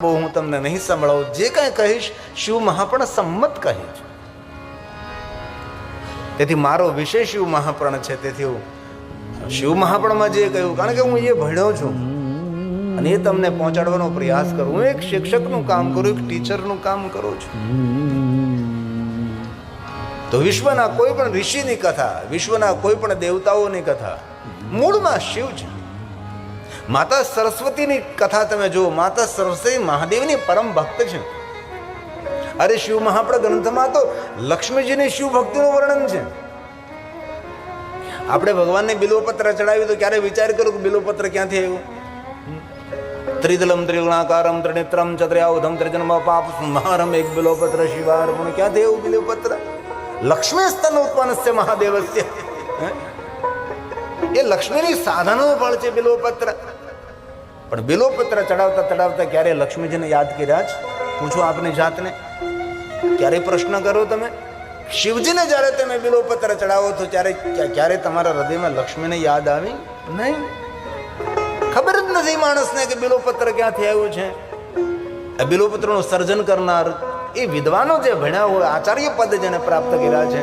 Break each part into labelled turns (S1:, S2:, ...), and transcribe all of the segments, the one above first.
S1: બહુ હું તમને નહીં સંભળાવું. જે કાંઈ કહીશ, શિવ મહાપણ સંમત કહે તેથી મારો વિષય શિવ મહાપણ છે. તેથી હું શિવ મહાપણમાં જે કહ્યું, કારણ કે હું એ ભણ્યો છું. અને એ તમને પહોંચાડવાનો પ્રયાસ કરું. હું એક શિક્ષકનું કામ કરું, એક ટીચરનું કામ કરું છું. તો વિશ્વના કોઈ પણ ઋષિની કથા, વિશ્વના કોઈ પણ દેવતાઓની કથા મૂળમાં શિવ છે. માતા સરસ્વતીની કથા તમે જુઓ, માતા સરસ્વતી મહાદેવની પરમ ભક્ત છે. અરે શિવ મહાપ્રદ ગ્રંથમાં તો લક્ષ્મીજીની શિવ ભક્તિનું વર્ણન છે. આપણે ભગવાનને બિલોપત્ર ચડાવ્યું તો ક્યારે વિચાર કર્યો કે બિલોપત્ર ક્યાંથી આવ્યું? ત્રિદલમ ત્રિગુણાકારમ ત્રિનેત્રમ ચત્રયાવધમ ત્રિજન્મ પાપ મહારમ એક બિલોપત્ર શિવાર્પણ. ક્યાંથી એવું બિલોપત્ર? લક્ષ્મી સ્તન ઉત્પન્નસ્ય મહાદેવસ્ય? એ લક્ષ્મીની સાધનો ફળ છે બિલ્વપત્ર પણ બિલોપત્ર ચડાવતા ચડાવતા ક્યારે લક્ષ્મીજીને યાદ કર્યા જ? પૂછો આપની જાતને. ક્યારે પ્રશ્ન કરો તમે? શિવજીને જ્યારે તમે બિલોપત્ર ચડાવો તો ત્યારે ક્યા- ક્યારે તમારા હૃદયમાં લક્ષ્મીને યાદ આવી? નહીં. ખબર જ નથી માણસને કે બિલોપત્ર ક્યાંથી આવ્યું છે. આ બિલ્વપત્રનું સર્જન કરનાર એ વિદ્વાનો જે ભણ્યા હોય, આચાર્ય પદ જેને પ્રાપ્ત કર્યા છે.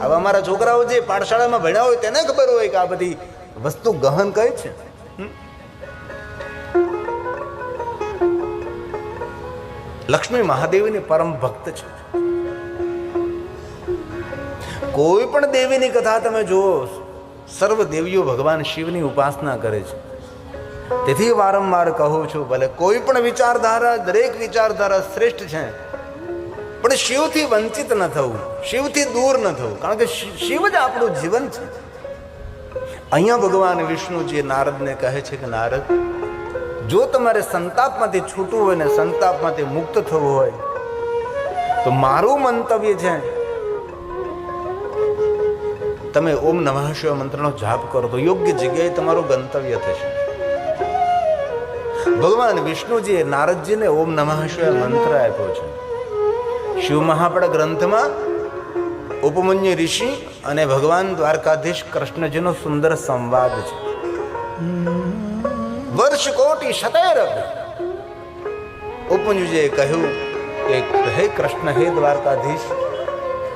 S1: હવે અમારા છોકરાઓ જે પાઠશાળામાં ભણ્યા હોય, તેને ખબર હોય કે આ બધી વસ્તુ ગહન કઈ છે? લક્ષ્મી મહાદેવીની પરમ ભક્ત છે. કોઈ પણ દેવીની કથા તમે જુઓ, સર્વ દેવીઓ ભગવાન શિવની ઉપાસના કરે છે. તેથી વારંવાર કહું છું, ભલે કોઈ પણ વિચારધારા, દરેક વિચારધારા શ્રેષ્ઠ છે, પણ શિવથી વંચિત ન થવું, શિવથી દૂર ન થવું, કારણ કે શિવ જ આપણું જીવન છે. અહીંયા ભગવાન વિષ્ણુજી નારદને કહે છે કે, નારદ જો તમારે સંતાપમાંથી છૂટવું હોય ને સંતાપમાંથી મુક્ત થવું હોય, તો મારું મંતવ્ય છે, તમે ઓમ નમઃ શિવ મંત્રનો જાપ કરો, તો યોગ્ય જગ્યાએ તમારું ગંતવ્ય થશે. ભગવાન વિષ્ણુજીએ નારદજીને ઓમ નમઃ શિવાય મંત્ર આપ્યો છે. શિવ મહાપડ ગ્રંથમાં ઉપમન્યુ ઋષિ અને ભગવાન દ્વારકાધીશ કૃષ્ણજીનો સુંદર સંવાદ છે. વર્ષ કોટી શતેર ઉપમન્યુજીએ કહ્યું કે હે કૃષ્ણ, હે દ્વારકાધીશ,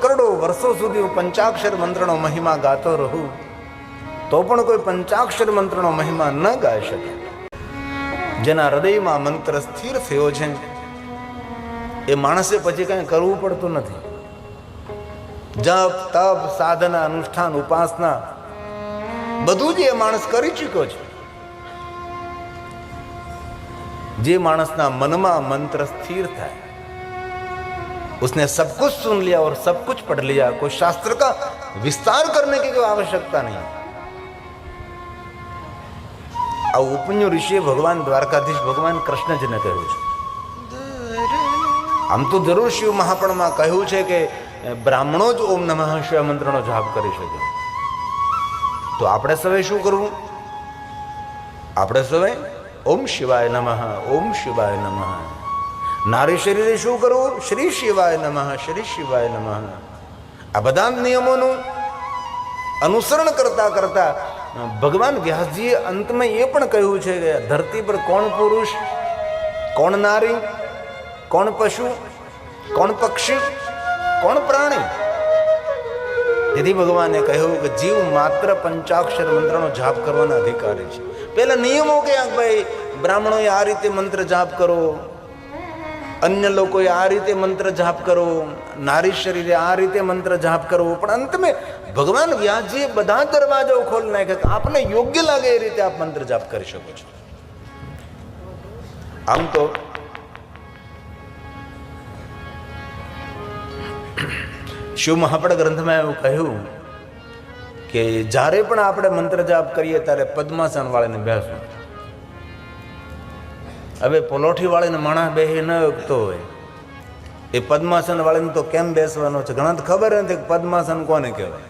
S1: કરોડો વર્ષો સુધી હું પંચાક્ષર મંત્રનો મહિમા ગાતો રહું, તો પણ કોઈ પંચાક્ષર મંત્રનો મહિમા ન ગાઈ શકે. જેના હૃદયમાં મંત્ર સ્થિર થયો છે, એ માણસે પછી કંઈ કરવું પડતું નથી. જપ, તપ, સાધના, અનુષ્ઠાન, ઉપાસના, બધું જ એ માણસ કરી ચૂક્યો છે. જે मानसना मनमा मंत्र स्थिर था उसने सब कुछ सुन लिया और सब कुछ पढ़ लिया कोई शास्त्र का विस्तार करने की कोई आवश्यकता नहीं આ ઉપન્યુ ઋષિએ ભગવાન દ્વારકાધીશ ભગવાન કૃષ્ણજીને કહ્યું છે આમ તો જરૂર શિવ મહાપણમાં કહ્યું છે કે બ્રાહ્મણો જ ઓમ નમઃ શિવાય મંત્રનો જાપ કરી શકે તો આપણે સવે શું કરવું આપણે સવે ઓમ શિવાય નમઃ, ઓમ શિવાય નમઃ. નારી શરીરે શું કરવું? શ્રી શિવાય નમઃ, શ્રી શિવાય નમઃ. આ બધા નિયમોનું અનુસરણ કરતા કરતા ભગવાન વ્યાસજીએ અંતમાં એ પણ કહ્યું છે કે ધરતી પર કોણ પુરુષ, કોણ નારી, કોણ પશુ, કોણ પક્ષી, કોણ પ્રાણી? તેથી ભગવાને કહ્યું કે જીવ માત્ર પંચાક્ષર મંત્રનો જાપ કરવાના અધિકારી છે. પેલા નિયમો કે ભાઈ બ્રાહ્મણોએ આ રીતે મંત્ર જાપ કરો, અન્ય લોકોએ આ રીતે મંત્ર જાપ કરો, નારી શરીરે આ રીતે મંત્ર જાપ કરવો. પણ અંતમે ભગવાન વ્યાસજીએ બધા દરવાજાઓ ખોલી નાખ્યા આપને યોગ્ય લાગે એ રીતે આપ મંત્ર જાપ કરી શકો છો. આમ તો શિવ મહાપડ ગ્રંથમાં એવું કહ્યું કે જ્યારે પણ આપણે મંત્ર જાપ કરીએ ત્યારે પદ્માસન વાળીને બેસવું હવે પલોઠી વાળીને માણસ બેહી ન ઉગતો હોય. એ પદ્માસન વાળીને તો કેમ બેસવાનો છે? ઘણા તો ખબર નથી કે પદ્માસન કોને કહેવાય.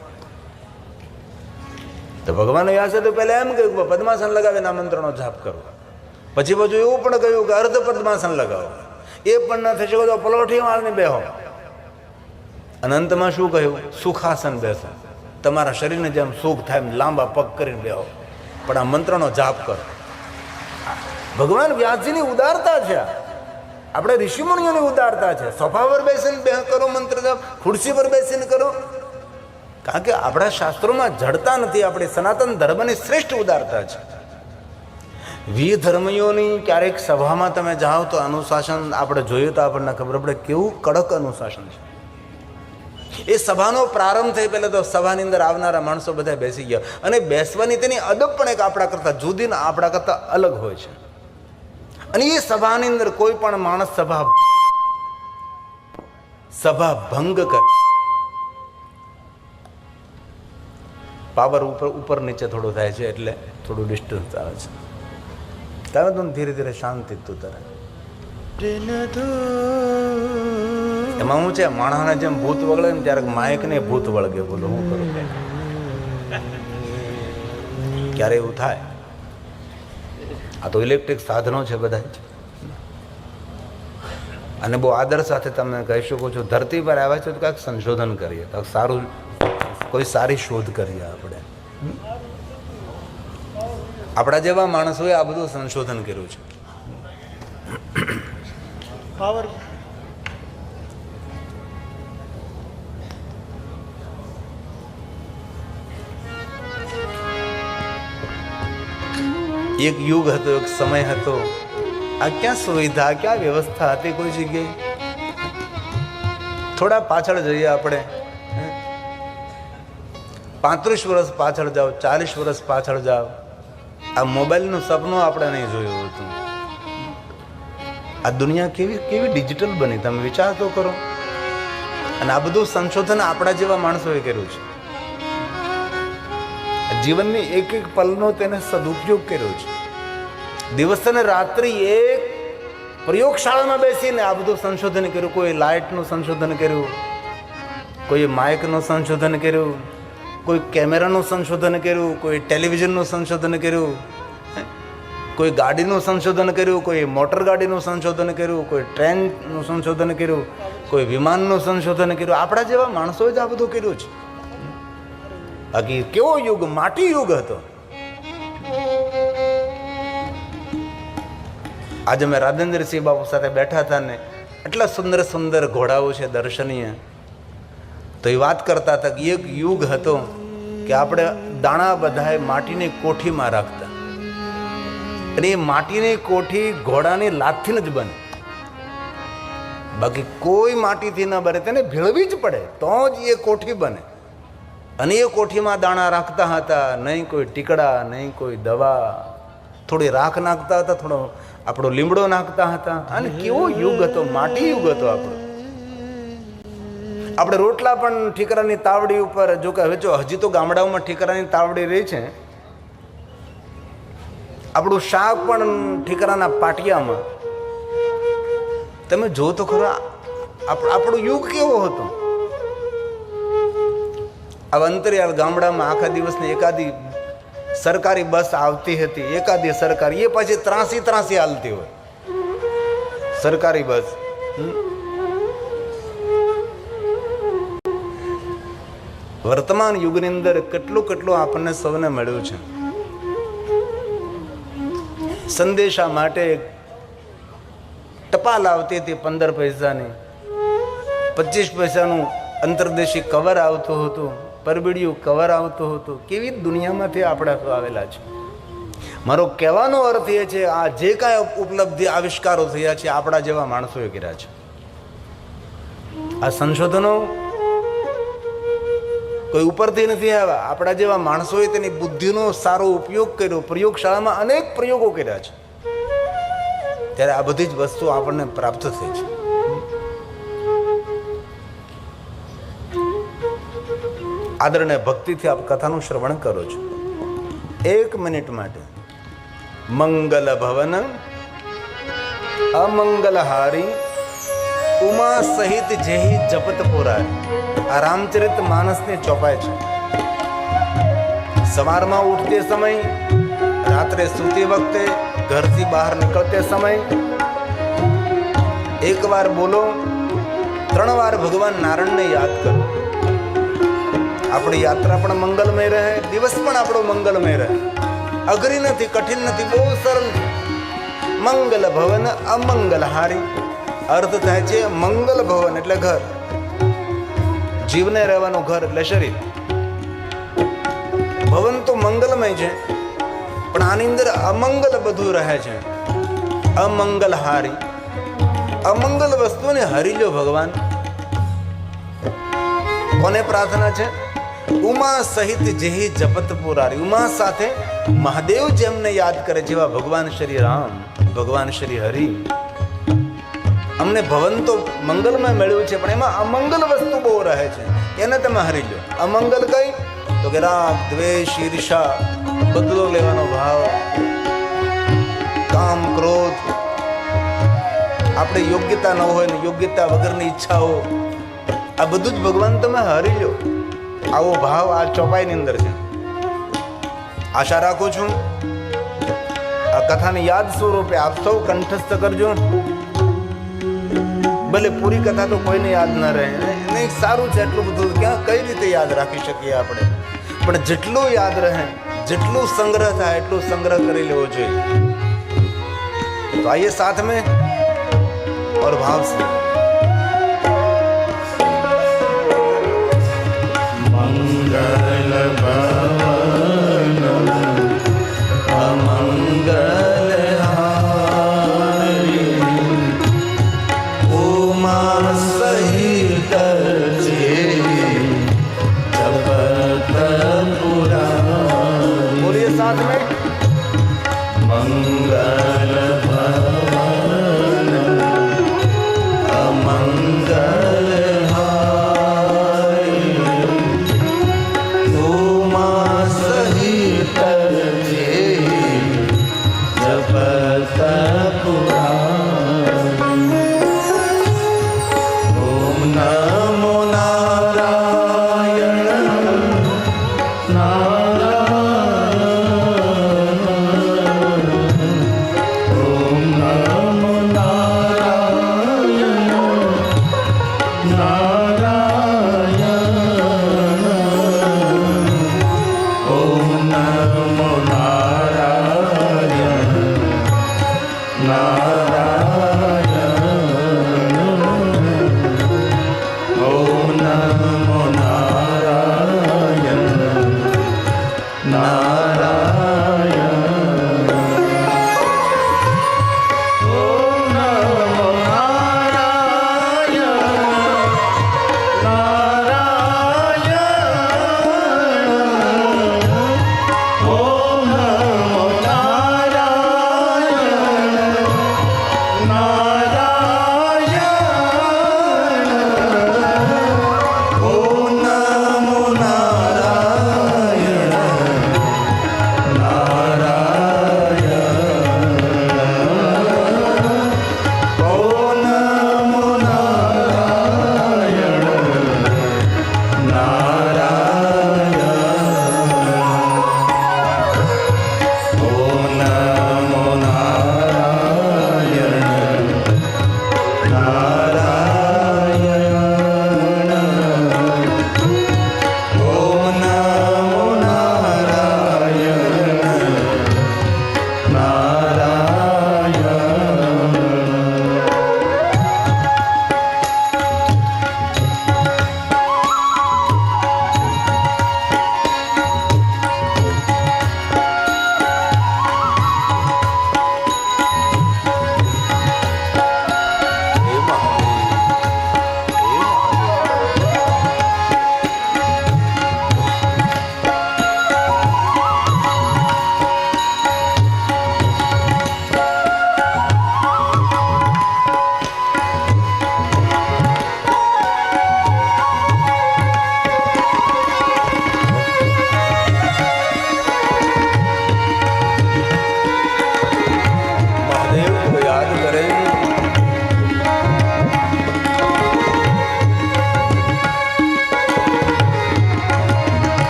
S1: તો ભગવાને વ્યાસે તો પહેલા એમ કહ્યું કે પદ્માસન લગાવીને આમંત્રણો જાપ કરો. પછી બાજુ એવું પણ કહ્યું કે અર્ધ પદ્માસન લગાવો. એ પણ ન થઈ શકે તો પલોઠી વાળને બેહો. અને અંતમાં શું કહ્યું? સુખાસન બેસો. તમારા શરીરને જેમ સુખ થાય એમ લાંબા પગ કરીને બેહો. પણ આ મંત્રનો જાપ કરો. ભગવાન વ્યાસજીની ઉદારતા છે આપણે ઋષિમુનિઓની ઉદારતા છે. સોફા પર બેસીને બે કરો મંત્ર જાપ, ખુરશી પર બેસીને કરો. કારણ કે આપણા શાસ્ત્રોમાં જડતા નથી. આપણી સનાતન ધર્મની શ્રેષ્ઠ ઉદારતા છે. વી ધર્મીઓની ક્યારેક સભામાં તમે જાઓ તો અનુશાસન આપણે જોઈએ તો આપણને ખબર પડે કેવું કડક અનુશાસન છે. એ સભાનો પ્રારંભ થઈ પહેલાં તો સભાની અંદર આવનારા માણસો બધા બેસી ગયા. અને બેસવાની તેની અદબ પણ એક આપણા કરતાં જુદી આપણા કરતાં અલગ હોય છે. અને એ સભાની અંદર કોઈ પણ માણસ સભા સભા ભંગ કરે. પાવર ઉપર ઉપર નીચે થોડું થાય છે એટલે થોડું ડિસ્ટન્સ આવે છે. તમે તો ધીરે ધીરે શાંતિ તું તરે. એમાં હું છે, માણસને જેમ ભૂત વળગે ને ત્યારે માયક ને ભૂત વળગે, બોલો, હું કરું ક્યારે એવું થાય? આ તો ઇલેક્ટ્રિક સાધનો છે બધા અને બહુ આદર સાથે તમે કહી શકો છો, ધરતી પર આવ્યા છો તો કાંઈક સંશોધન કરીએ, તો સારું, કોઈ સારી શોધ કરીએ આપણે. આપણા જેવા માણસોએ આ બધું સંશોધન કર્યું છે.
S2: પાવર
S1: એક યુગ હતો, એક સમય હતો. આ ક્યાં સુવિધા ક્યાં વ્યવસ્થા હતી કોઈ જગ્યાએ? થોડા પાછળ જઈએ આપણે. પાંત્રીસ વર્ષ પાછળ જાઓ, ચાલીસ વર્ષ પાછળ જાઓ. આ મોબાઈલનું સપનું આપણે નહીં જોયું હતું. આ દુનિયા કેવી કેવી ડિજિટલ બની? તમે વિચાર તો કરો. અને આ બધું સંશોધન આપણા જેવા માણસોએ કર્યું છે. જીવનની એક એક પલનો તેને સદુપયોગ કર્યો છે. દિવસ અને રાત્રિ એક પ્રયોગશાળામાં બેસીને આ બધું સંશોધન કર્યું, કોઈ લાઇટનું સંશોધન કર્યું, કોઈ માઇકનું સંશોધન કર્યું, કોઈ કેમેરાનું સંશોધન કર્યું, કોઈ ટેલિવિઝનનું સંશોધન કર્યું કોઈ ગાડીનું સંશોધન કર્યું, કોઈ મોટર ગાડીનું સંશોધન કર્યું, કોઈ ટ્રેનનું સંશોધન કર્યું, કોઈ વિમાનનું સંશોધન કર્યું. આપણા જેવા માણસોએ જ આ બધું કર્યું છે. બાકી કેવો યુગ? માટી યુગ હતો. આજે મેં રાજેન્દ્રસિંહ બાપુ સાથે બેઠા હતા ને, એટલા સુંદર સુંદર ઘોડાઓ છે દર્શનીય. તો એ વાત કરતા હતા કે એક યુગ હતો કે આપણે દાણા બધાએ માટીની કોઠીમાં રાખતા. અને એ માટીની કોઠી ઘોડાની લાથથી જ બને. બાકી કોઈ માટીથી ન બને, તેને ભેળવી જ પડે, તો જ એ કોઠી બને. અને એ કોઠીમાં દાણા રાખતા હતા, નહીં કોઈ ટીકડા, નહીં કોઈ દવા. થોડી રાખ નાખતા હતા, થોડો આપણો લીમડો નાખતા હતા. અને કેવો યુગ હતો માટી યુગ હતો આપણો. આપણે રોટલા પણ ઠીકરાની તાવડી ઉપર, જો કે હવે જો હજી તો ગામડાઓમાં ઠીકરાની તાવડી રહી છે. આપણું શાક પણ ઠીકરાના પાટિયામાં. તમે જો તો ખરો આપ- આપણો યુગ કેવો હતો? આ અંતરિયાળ ગામડામાં આખા દિવસની એકાદી સરકારી બસ આવતી હતી એકાદી સરકારી એ પછી ત્રાસી ત્રાસી હાલતી હોય સરકારી બસ વર્તમાન યુગની અંદર કેટલું કેટલું આપણને સૌને મળ્યું છે સંદેશા માટે ટપાલ આવતી હતી પંદર પૈસાની પચીસ પૈસાનું અંતરદેશી કવર આવતું હતું પરબીડિયું કવર આવતું હતું. કેવી દુનિયામાંથી આપણા આવેલા છે. મારો કહેવાનો અર્થ એ છે, આ જે કાંઈ ઉપલબ્ધિ આવિષ્કારો થયા છે, આપણા જેવા માણસોએ કર્યા છે. આ સંશોધનો કોઈ ઉપરથી નથી આવ્યા. આપણા જેવા માણસોએ તેની બુદ્ધિનો સારો ઉપયોગ કર્યો. પ્રયોગશાળામાં અનેક પ્રયોગો કર્યા છે. ત્યારે આ બધી જ વસ્તુ આપણને પ્રાપ્ત થઈ છે. આદર અને ભક્તિથી આપ કથાનું શ્રવણ કરો છો. એક મિનિટ માટે. મંગલ ભવન, અમંગલહારી, ઉમા સહિત જેહી જપત પુરારી આ રામચરિત માનસને ચોપાય છે. સવારમાં ઉઠતે સમય, રાત્રે સૂતી વખતે ઘરથી બહાર નીકળતે સમય. એક વાર બોલો ત્રણ વાર ભગવાન નારાયણને યાદ કરો. આપણી યાત્રા પણ મંગલમય રહે, દિવસ પણ આપણો મંગલમય રહે. અઘરી નથી, કઠિન નથી, બહુ સરળ મંગલ ભવન અમંગલ હારી અર્થ થાય છે મંગલ ભવન એટલે ઘર. જીવને રહેવાનું ઘર એટલે શરીર. ભવન તો મંગલમય છે, પણ આની અંદર અમંગલ બધું રહે છે. અમંગલ હારી અમંગલ વસ્તુને હરી લો ભગવાન. કોને પ્રાર્થના છે? ઉમા સહિત જેહી જપત પુરારી. ઉમા સાથે મહાદેવ જેમને યાદ કરે જેવા ભગવાન શ્રી રામ, ભગવાન શ્રી હરિ. અમને ભવન તો મંગલમાં મળ્યું છે, પણ એમાં અમંગલ વસ્તુ બહુ રહે છે. એને તમે હરી લો. અમંગલ કઈ? તો કે રાગ, દ્વેષ, ઈર્ષા, બદલો લેવાનો ભાવ. કામ, ક્રોધ. આપણે યોગ્યતા ન હોય ને યોગ્યતા વગરની ઈચ્છાઓ. આ બધું જ ભગવાન તમે હરી લો. આવો ભાવ આ ચોપાઈની અંદર છે આશા રાખું છું આ કથાને યાદ સ્વરૂપે આપ સૌ કંઠસ્થ કરજો ભલે પૂરી કથા તો કોઈને યાદ ન રહે નહીં સારું છે એટલું બધું ક્યાં કઈ રીતે યાદ રાખી શકીએ આપણે પણ જેટલું યાદ રહે જેટલું સંગ્રહ થાય એટલું સંગ્રહ કરી લેવો જોઈએ तो आइए साथ में और भाव से
S2: મંગલ ભવન
S1: अमंगल उमा सहित
S2: જપત પુરા
S1: बोलिए साथ में
S2: મંગલ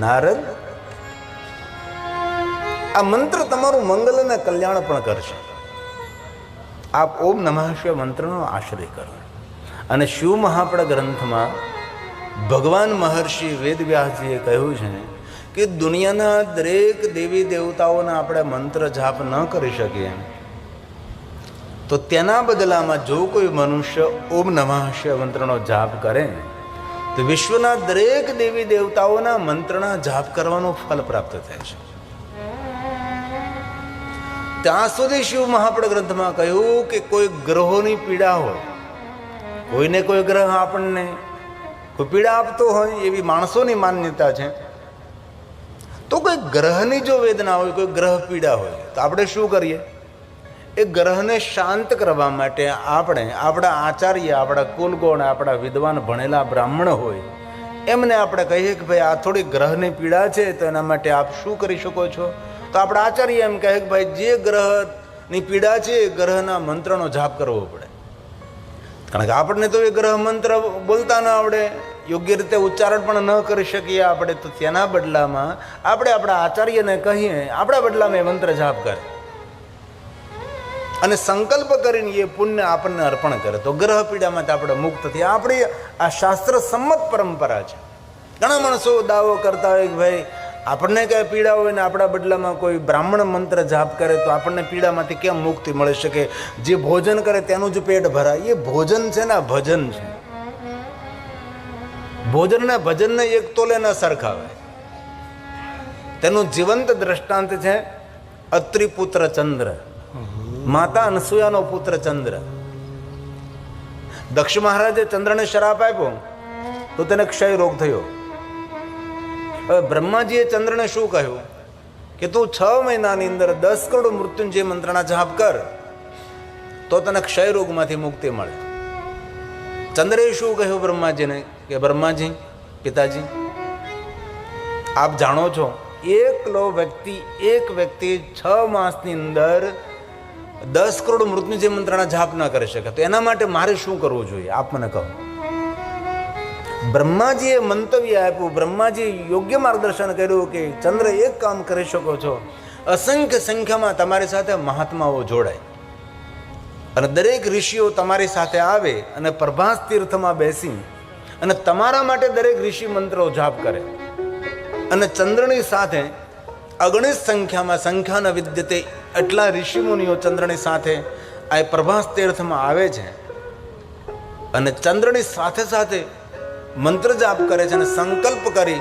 S1: નારદ? આ મંત્ર તમારું મંગલ અને કલ્યાણ પણ કરશે. આપ ઓમ નમઃ મંત્રનો આશ્રય કરો. અને શિવ મહાપડ ગ્રંથમાં ભગવાન મહર્ષિ વેદવ્યાસજીએ કહ્યું છે કે દુનિયાના દરેક દેવી દેવતાઓના આપણે મંત્ર જાપ ન કરી શકીએ. તો તેના બદલામાં જો કોઈ મનુષ્ય ઓમ નમઃ મંત્રનો જાપ કરે તો વિશ્વના દરેક દેવી દેવતાઓના મંત્રના જાપ કરવાનું ફલ પ્રાપ્ત થાય છે. ત્યાં સુધી શિવ મહાપડ ગ્રંથમાં કહ્યું કે કોઈ ગ્રહોની પીડા હોય, કોઈને કોઈ ગ્રહ આપણને કોઈ પીડા આપતો હોય એવી માણસોની માન્યતા છે, તો કોઈ ગ્રહની જો વેદના હોય, કોઈ ગ્રહ પીડા હોય, તો આપણે શું કરીએ? એ ગ્રહને શાંત કરવા માટે આપણે, આપણા આચાર્ય, આપણા કુલગોણ, આપણા વિદ્વાન ભણેલા બ્રાહ્મણ હોય, એમને આપણે કહીએ કે ભાઈ આ થોડી ગ્રહની પીડા છે, તો એના માટે આપ શું કરી શકો છો? તો આપણા આચાર્ય એમ કહે કે ભાઈ જે ગ્રહની પીડા છે, એ ગ્રહના મંત્રનો જાપ કરવો પડે. કારણ કે આપણને તો એ ગ્રહ મંત્ર બોલતા ન આવડે. યોગ્ય રીતે ઉચ્ચારણ પણ ન કરી શકીએ આપણે, તો તેના બદલામાં આપણે આપણા આચાર્યને કહીએ, આપણા બદલામાં એ મંત્ર જાપ કરે. અને સંકલ્પ કરીને એ પુણ્ય આપણને અર્પણ કરે. તો ગ્રહ પીડામાંથી આપણે મુક્ત થઈએ. આપણી આ શાસ્ત્ર સંમત પરંપરા છે. ઘણા માણસો દાવો કરતા હોય કે ભાઈ, આપણને કાંઈ પીડા હોય ને આપણા બદલામાં કોઈ બ્રાહ્મણ મંત્ર જાપ કરે તો આપણને પીડામાંથી કેમ મુક્તિ મળી શકે? જે ભોજન કરે તેનું જ પેટ ભરાય. એ ભોજન છે ને ભજન છે. ભોજનને ભજનને એક તોલે ન સરખાવે તેનું જીવંત દ્રષ્ટાંત છે અત્રિપુત્ર ચંદ્ર. માતા અનસુયાનો પુત્ર ચંદ્ર. દક્ષ મહારાજે ચંદ્રને શરાપ આપ્યો, તો તેને ક્ષય રોગ થયો. હવે બ્રહ્માજીએ ચંદ્રને શું કહ્યું? કે તું છ મહિનાની અંદર દસ કરોડ મૃત્યુંજય મંત્રણા જાપ કર, તો તને ક્ષય રોગમાંથી મુક્તિ મળે. ચંદ્રએ શું કહ્યું બ્રહ્માજીને? કે બ્રહ્માજી, પિતાજી, આપ જાણો છો એકલો વ્યક્તિ, એક વ્યક્તિ છ માસની અંદર દસ કરોડ મૃત્યુંજય મંત્રના જાપ ન કરી શકે. તો એના માટે મારે શું કરવું જોઈએ? આપ મને કહો. બ્રહ્માજીએ મંતવ્ય આપ્યું. બ્રહ્માજી યોગ્ય માર્ગદર્શન કર્યું કે ચંદ્ર એક કામ કરી શકો છો. અસંખ્ય સંખ્યામાં તમારી સાથે મહાત્માઓ જોડાય. અને દરેક ઋષિઓ તમારી સાથે આવે અને પ્રભાસ તીર્થમાં બેસી અને તમારા માટે દરેક ઋષિ મંત્રો જાપ કરે. અને ચંદ્રની સાથે અગણિત સંખ્યામાં સંખ્યાના વિદ્યતે એટલા ઋષિમુનિઓ ચંદ્રની સાથે આ પ્રભાસ તીર્થમાં આવે છે અને ચંદ્રની સાથે સાથે મંત્ર જાપ કરે છે અને સંકલ્પ કરી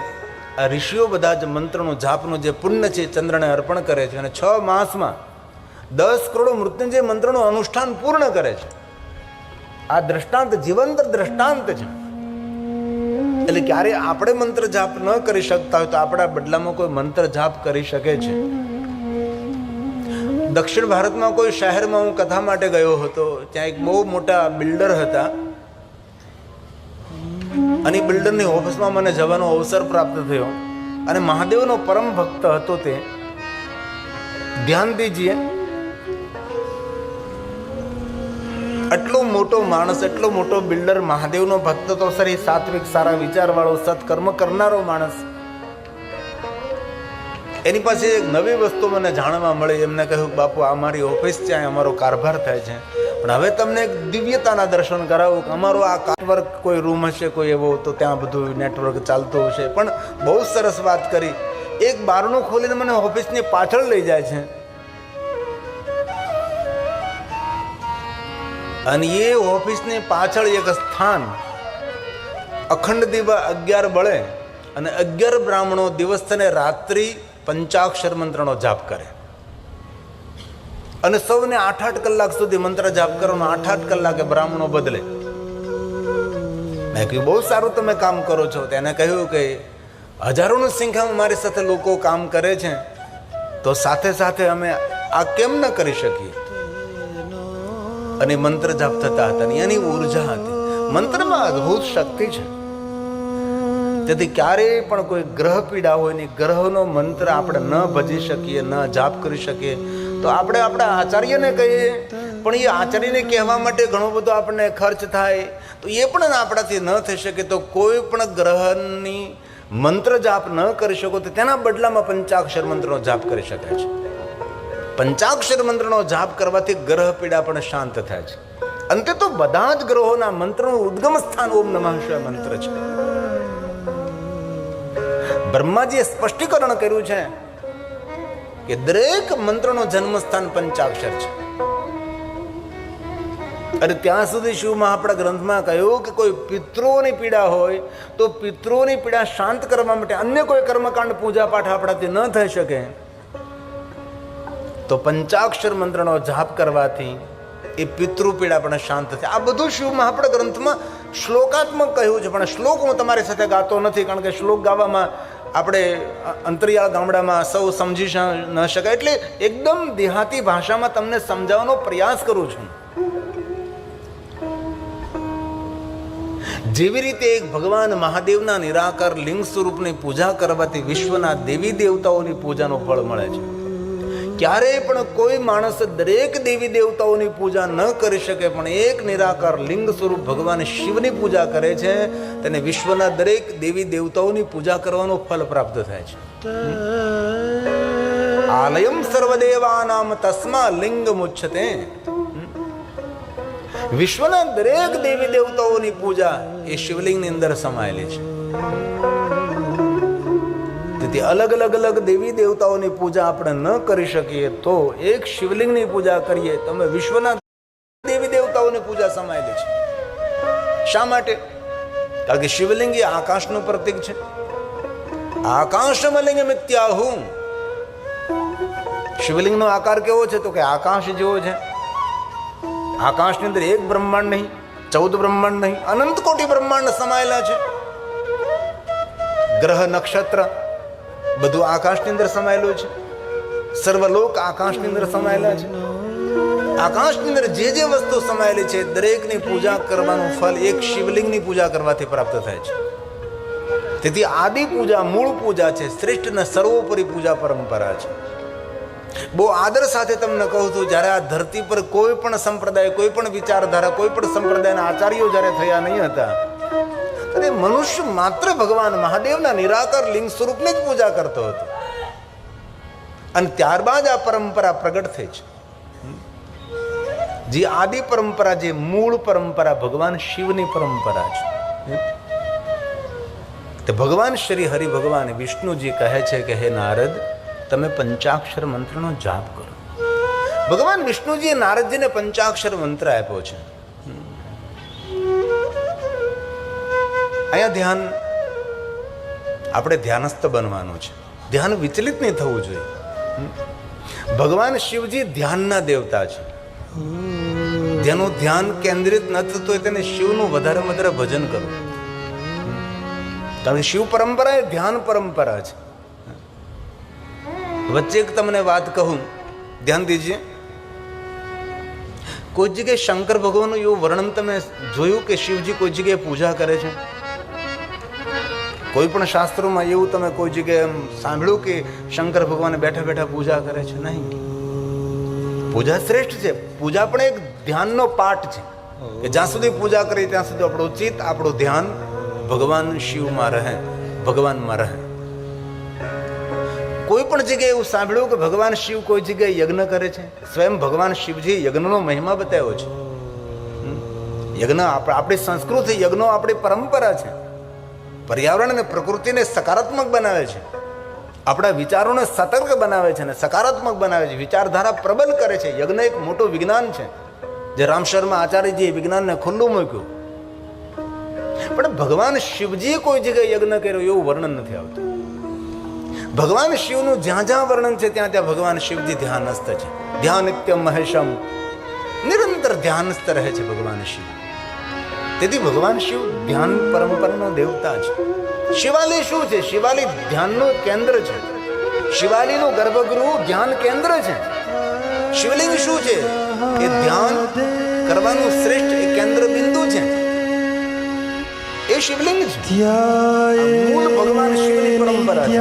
S1: આ ઋષિઓ બધા જ મંત્રનો જાપનું જે પુણ્ય છે ચંદ્રને અર્પણ કરે છે અને છ માસમાં દસ કરોડ મૃત્યુંજય મંત્રનું અનુષ્ઠાન પૂર્ણ કરે છે. આ દ્રષ્ટાંત જીવંત દ્રષ્ટાંત છે. એટલે ક્યારે આપણે મંત્ર જાપ ન કરી શકતા હોય તો આપણા બદલામાં કોઈ મંત્ર જાપ કરી શકે છે. દક્ષિણ ભારતમાં કોઈ શહેરમાં હું કથા માટે ગયો હતો, ત્યાં એક બહુ મોટા બિલ્ડર હતા. અને બિલ્ડરની ઓફિસમાં મને જવાનો અવસર પ્રાપ્ત થયો. અને મહાદેવનો પરમ ભક્ત હતો તે. ધ્યાન દીજીએ. આટલો મોટો માણસ એટલો મોટો બિલ્ડર મહાદેવનો ભક્ત તો સર, એ સાત્વિક સારા વિચારવાળો, સત્કર્મ કરનારો માણસ. એની પાસે એક નવી વસ્તુ મને જાણવા મળી. એમને કહ્યું કે બાપુ, આ મારી ઓફિસ છે અમારો કારભાર થાય છે. પણ હવે તમને એક દિવ્યતાના દર્શન કરાવું કે અમારો આ કારવર્ક કોઈ રૂમ હશે, કોઈ એવો, તો ત્યાં બધું નેટવર્ક ચાલતું હશે. પણ બહુ સરસ વાત કરી. એક બારણું ખોલીને મને ઓફિસની પાછળ લઈ જાય છે. અને એ ઓફિસની પાછળ એક સ્થાન. અખંડ દીવા અગિયાર બળે અને અગિયાર બ્રાહ્મણો દિવસ અને રાત્રિ પંચાક્ષર મંત્રનો જાપ કરે. અને સૌને આઠ આઠ કલાક સુધી મંત્ર જાપ કરવાનો, આઠ આઠ કલાકે બ્રાહ્મણો બદલે. મેં કહ્યું, બહુ સારું તમે કામ કરો છો. તેને કહ્યું કે, હજારોની સંખ્યામાં મારી સાથે લોકો કામ કરે છે, તો સાથે સાથે અમે આ કેમ ન કરી શકીએ? અને મંત્ર જાપ થતા હતા એની ઊર્જા હતી. મંત્રમાં અદ્ભુત શક્તિ છે. તેથી ક્યારેય પણ કોઈ ગ્રહ પીડા હોય ને ગ્રહનો મંત્ર આપણે ન ભજી શકીએ, ન જાપ કરી શકીએ. તો આપણે આપણા આચાર્યને કહીએ. પણ એ આચાર્યને કહેવા માટે ઘણો બધો આપણને ખર્ચ થાય. તો એ પણ આપણાથી ન થઈ શકે તો કોઈ પણ ગ્રહની મંત્ર જાપ ન કરી શકો તો તેના બદલામાં પંચાક્ષર મંત્રનો જાપ કરી શકાય છે. પંચાક્ષર મંત્રનો જાપ કરવાથી ગ્રહ પીડા પણ શાંત થાય છે. અંતે તો બધા જ ગ્રહોના મંત્રનું ઉદ્ગમ સ્થાન ઓમ નમઃ મંત્ર છે. બ્રહ્માજીએ સ્પષ્ટીકરણ કર્યું છે કે દરેક મંત્રનો જન્મસ્થાન પંચાક્ષર છે. અને ત્યાં સુધી શિવમાં આપણા ગ્રંથમાં કહ્યું કે કોઈ પિતૃઓની પીડા હોય તો પિતૃઓની પીડા શાંત કરવા માટે અન્ય કોઈ કર્મકાંડ પૂજા પાઠ આપણાથી ન થઈ શકે. તો પંચાક્ષર મંત્રનો જાપ કરવાથી એ પિતૃ પીડા પણ શાંત થાય. આ બધું શિવ મહાપડા ગ્રંથમાં શ્લોકાત્મક કહ્યું છે, પણ શ્લોક હું તમારી સાથે ગાતો નથી, કારણ કે શ્લોક ગાવામાં આપણે અંતરિયાળ ગામડામાં સૌ સમજી ન શકાય એટલે એકદમ દેહાતી ભાષામાં તમને સમજાવવાનો પ્રયાસ કરું છું. જેવી રીતે એક ભગવાન મહાદેવના નિરાકાર લિંગ સ્વરૂપની પૂજા કરવાથી વિશ્વના દેવી દેવતાઓની પૂજાનું ફળ મળે છે. ક્યારેય પણ કોઈ માણસ દરેક દેવી દેવતાઓની પૂજા ન કરી શકે, પણ એક નિરાકાર લિંગ સ્વરૂપ ભગવાન શિવની પૂજા કરે છે, તેને વિશ્વના દરેક દેવી દેવતાઓની પૂજા કરવાનું ફળ પ્રાપ્ત થાય છે. આલયમ સર્વદેવાનામ તસ્મા લિંગ મુચ્છતે. વિશ્વના દરેક દેવી દેવતાઓની પૂજા એ શિવલિંગની અંદર સમાયેલી છે. તેથી અલગ અલગ અલગ દેવી દેવતાઓની પૂજા આપણે ન કરી શકીએ તો એક શિવલિંગની પૂજા કરીએ, તમે વિશ્વના દેવી દેવતાઓની પૂજા સમાયેલી છે. શા માટે? કારણ કે શિવલિંગ એ આકાશનું પ્રતીક છે. આકાશમલિંગ મિત્યાહુ. શિવલિંગનો આકાર કેવો છે? તો કે આકાશ જેવો છે. આકાશની અંદર એક બ્રહ્માંડ નહીં, ચૌદ બ્રહ્માંડ નહીં, અનંત કોટી બ્રહ્માંડ સમાયેલા છે. ગ્રહ નક્ષત્ર બધું આકાશની અંદર સમાયેલું છે. સર્વલોક આકાશની અંદર સમાયેલા છે. આકાશની અંદર જે જે વસ્તુ સમાયેલી છે, દરેકની પૂજા કરવાનું ફળ એક શિવલિંગની પૂજા કરવાથી પ્રાપ્ત થાય છે. તેથી આદિ પૂજા, મૂળ પૂજા છે, શ્રેષ્ઠ ને સર્વોપરી પૂજા પરંપરા છે. બહુ આદર સાથે તમને કહું છું, જ્યારે આ ધરતી પર કોઈ પણ સંપ્રદાય, કોઈ પણ વિચારધારા, કોઈ પણ સંપ્રદાયના આચાર્યો જ્યારે થયા નહીં હતા ત્યારે મનુષ્ય માત્ર ભગવાન મહાદેવના નિરાકાર લિંગ સ્વરૂપને જ પૂજા કરતો હતો. અને ત્યારબાદ આ પરંપરા પ્રગટ થઈ છે. જે આદિ પરંપરા, જે મૂળ પરંપરા, ભગવાન શિવની પરંપરા છે. તે ભગવાન શ્રી હરિ ભગવાન વિષ્ણુજી કહે છે કે, હે નારદ, તમે પંચાક્ષર મંત્રનો જાપ કરો. ભગવાન વિષ્ણુજીએ નારદજીને પંચાક્ષર મંત્ર આપ્યો છે. અહીંયા ધ્યાન આપણે ધ્યાનસ્થ બનવાનું છે. ધ્યાન વિચલિત નહીં થવું જોઈએ. ભગવાન શિવજી ધ્યાનના દેવતા છે. જેનું ધ્યાન કેન્દ્રિત ન થતું હોય તેને શિવનું વધારે વધારે ભજન કરવું કારણ શિવ પરંપરા એ ધ્યાન પરંપરા છે. વચ્ચે એક તમને વાત કહું. ધ્યાન દીજીએ. કોઈ જગ્યાએ શંકર ભગવાનનું એવું વર્ણન તમે જોયું કે શિવજી કોઈ જગ્યાએ પૂજા કરે છે? કોઈ પણ શાસ્ત્રોમાં એવું તમે કોઈ જગ્યાએ એમ સાંભળ્યું કે શંકર ભગવાન બેઠા બેઠા પૂજા કરે છે? નહીં. પૂજા શ્રેષ્ઠ છે. પૂજા પણ એક ધ્યાનનો પાઠ છે. કે જ્યાં સુધી પૂજા કરીએ ત્યાં સુધી આપણું ચિત્ત, આપણું ધ્યાન ભગવાન શિવમાં રહે, ભગવાનમાં રહે. કોઈ પણ જગ્યાએ એવું સાંભળ્યું કે ભગવાન શિવ કોઈ જગ્યાએ યજ્ઞ કરે છે? સ્વયં ભગવાન શિવજી યજ્ઞનો મહિમા બતાવ્યો છે. યજ્ઞ આપ- આપણી સંસ્કૃતિ યજ્ઞો આપણી પરંપરા છે. પર્યાવરણ અને પ્રકૃતિને સકારાત્મક બનાવે છે. આપણા વિચારોને સતર્ક બનાવે છે અને સકારાત્મક બનાવે છે. વિચારધારા પ્રબલ કરે છે. યજ્ઞ એક મોટું વિજ્ઞાન છે. જે રામ શર્મા આચાર્યજીએ વિજ્ઞાનને ખુલ્લું મૂક્યું. પણ ભગવાન શિવજીએ કોઈ જગ્યાએ યજ્ઞ કર્યો એવું વર્ણન નથી આવતું. ભગવાન શિવનું જ્યાં જ્યાં વર્ણન છે, ત્યાં ત્યાં ભગવાન શિવજી ધ્યાનસ્થ છે. ધ્યાન નિત્યમ મહેશમ. નિરંતર ધ્યાનસ્થ રહે છે ભગવાન શિવ. તેથી ભગવાન શિવ ધ્યાન પરંપરાનો દેવતા છે. શિવાલી શું છે? શિવાલી ધ્યાનનું કેન્દ્ર છે. શિવાલીનું ગર્ભગૃહ ધ્યાન કેન્દ્ર છે. શિવલિંગ શું છે? એ ધ્યાન કરવાનું શ્રેષ્ઠ એ કેન્દ્ર બિંદુ છે. એ શિવલિંગ છે. મૂળ ભગવાન શિવની પરંપરા છે.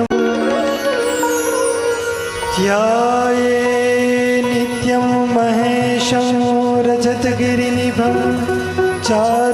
S3: ધ્યાયે નિત્યમ મહેશં રજતગિરિનિભં ચાર